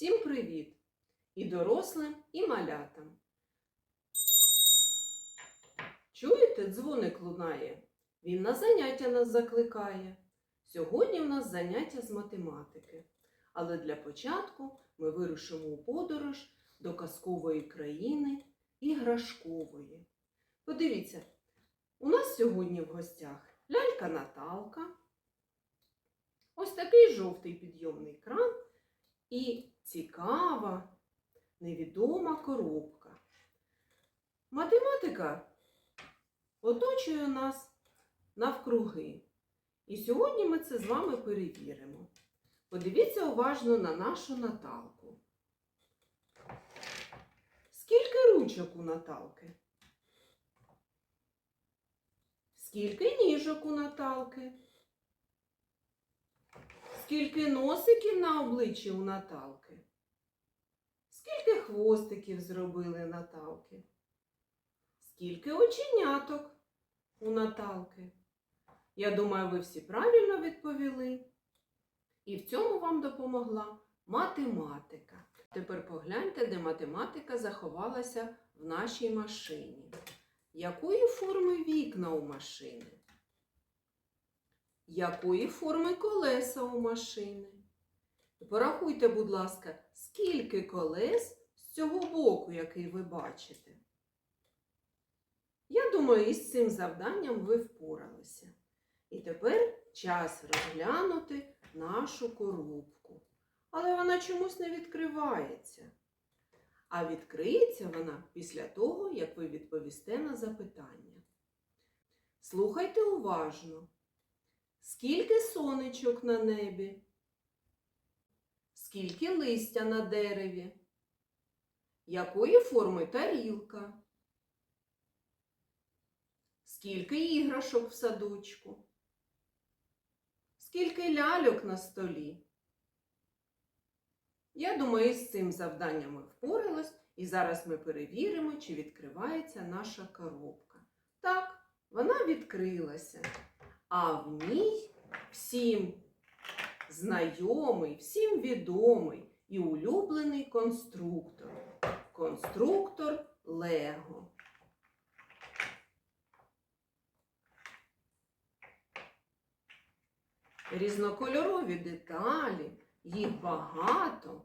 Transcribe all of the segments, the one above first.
Всім привіт! І дорослим, і малятам. Чуєте, дзвоник лунає? Він на заняття нас закликає. Сьогодні в нас заняття з математики. Але для початку ми вирушимо у подорож до казкової країни іграшкової. Подивіться, у нас сьогодні в гостях лялька Наталка. Ось такий жовтий підйомний кран і цікава, невідома коробка. Математика оточує нас навкруги. І сьогодні ми це з вами перевіримо. Подивіться уважно на нашу Наталку. Скільки ручок у Наталки? Скільки ніжок у Наталки? Скільки носиків на обличчі у Наталки? Скільки хвостиків зробили Наталки? Скільки оченяток у Наталки? Я думаю, ви всі правильно відповіли. І в цьому вам допомогла математика. Тепер погляньте, де математика заховалася в нашій машині. Якої форми вікна у машини? Якої форми колеса у машини? Порахуйте, будь ласка, скільки колес з цього боку, який ви бачите. Я думаю, із цим завданням ви впоралися. І тепер час розглянути нашу коробку. Але вона чомусь не відкривається. А відкриється вона після того, як ви відповісте на запитання. Слухайте уважно. Скільки сонечок на небі? Скільки листя на дереві? Якої форми тарілка? Скільки іграшок в садочку? Скільки ляльок на столі? Я думаю, з цим завданням ми впоралась, і зараз ми перевіримо, чи відкривається наша коробка. Так, вона відкрилася а в ній всім знайомий, всім відомий і улюблений конструктор. Конструктор Лего. Різнокольорові деталі, їх багато.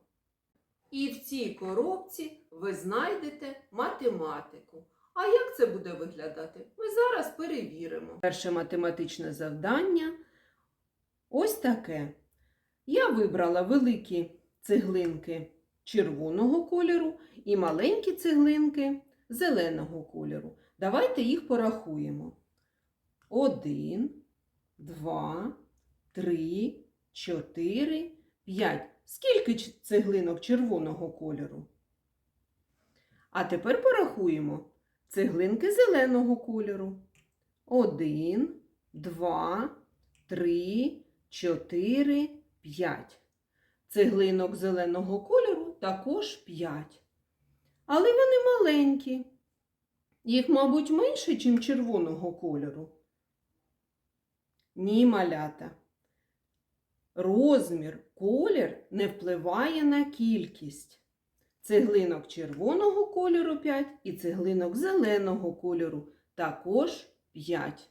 І в цій коробці ви знайдете математику. А як це буде виглядати? Ми зараз перевіримо. Перше математичне завдання ось таке. Я вибрала великі цеглинки червоного кольору і маленькі цеглинки зеленого кольору. Давайте їх порахуємо. Один, два, три, чотири, п'ять. Скільки цеглинок червоного кольору? А тепер порахуємо цеглинки зеленого кольору. Один, два, три, чотири, п'ять. Цеглинок зеленого кольору також п'ять. Але вони маленькі. Їх, мабуть, менше, ніж червоного кольору. Ні, малята. Розмір, колір не впливає на кількість. Цеглинок червоного кольору 5 і цеглинок зеленого кольору також 5.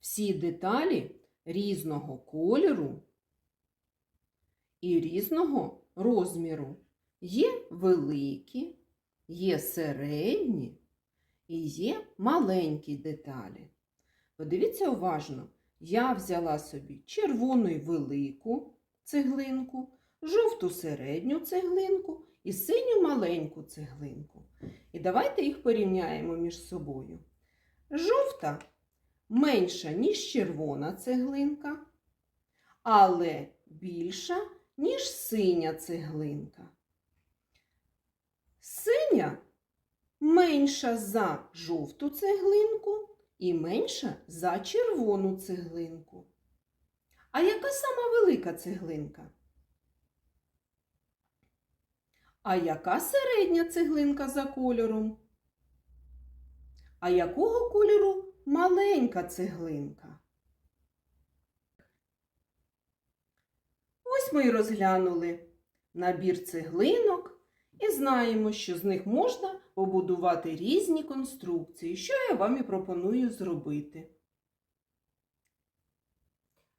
Всі деталі різного кольору і різного розміру. Є великі, є середні і є маленькі деталі. Подивіться уважно, я взяла собі червону й велику цеглинку, жовту середню цеглинку і синю маленьку цеглинку. І давайте їх порівняємо між собою. Жовта менша, ніж червона цеглинка, але більша, ніж синя цеглинка. Синя менша за жовту цеглинку і менша за червону цеглинку. А яка сама велика цеглинка? А яка середня цеглинка за кольором? А якого кольору маленька цеглинка? Ось ми й розглянули набір цеглинок і знаємо, що з них можна побудувати різні конструкції, що я вам і пропоную зробити.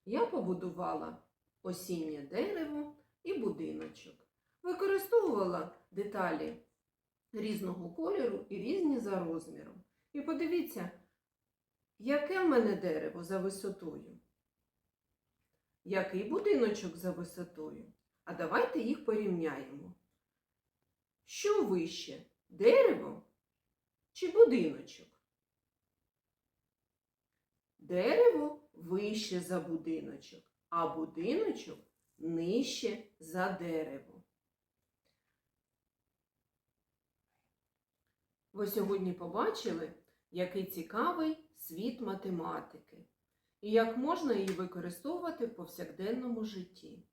Я побудувала осіннє дерево і будиночок. Використовувала деталі різного кольору і різні за розміром. І подивіться, яке в мене дерево за висотою. Який будиночок за висотою? А давайте їх порівняємо. Що вище? Дерево чи будиночок? Дерево вище за будиночок, а будиночок нижче за дерево. Ви сьогодні побачили, який цікавий світ математики і як можна її використовувати в повсякденному житті.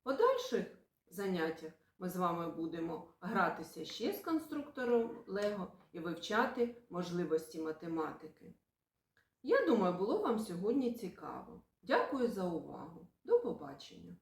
В подальших заняттях ми з вами будемо гратися ще з конструктором Лего і вивчати можливості математики. Я думаю, було вам сьогодні цікаво. Дякую за увагу. До побачення!